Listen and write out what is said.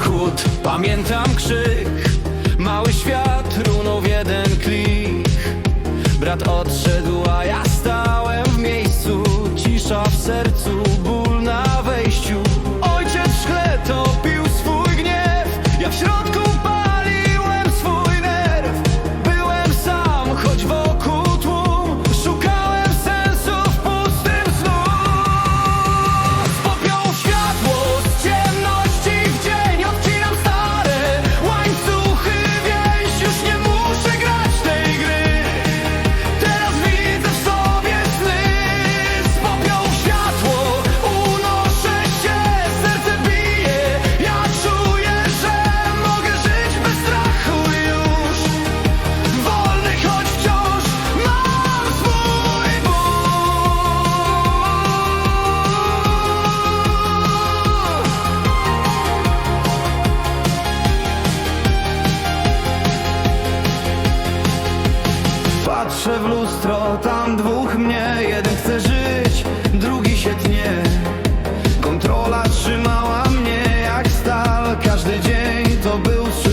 chłód, pamiętam krzyk. Mały świat runął w jeden klik. Brat odszedł, a ja stałem Patrzę w lustro, tam dwóch mnie. Jeden chce żyć, drugi się tnie. Kontrola trzymała mnie jak stal. Każdy dzień to był cud